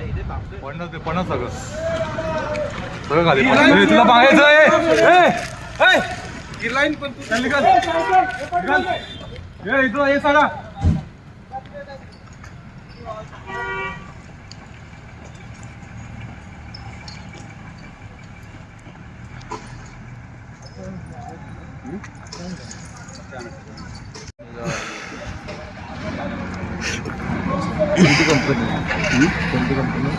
पन्नास पन्नास सगळं सगळं खाली तुला मागायचं ए, ए, कंपनी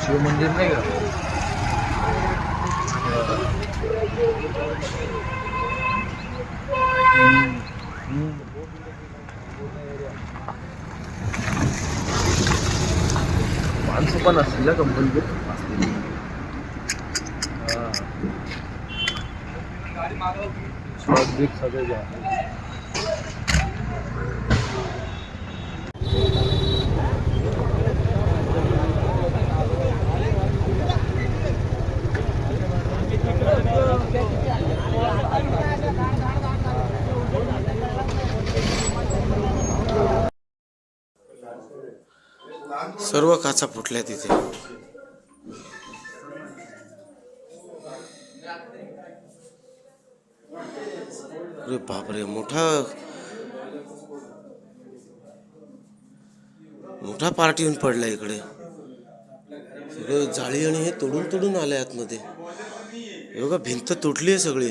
शिव मंदिर नाही का माणसं पण असतील ना कंपनीचे शॉर्ट ब्रेक सगळे सर्व काचा फुटल्या तिथे. अरे बापरे मोठा मोठा पार्टी येऊन पडला इकडे. सगळं जाळी आणि हे तोडून तोडून आले आतमध्ये. बघा भिंत तुटली आहे सगळी.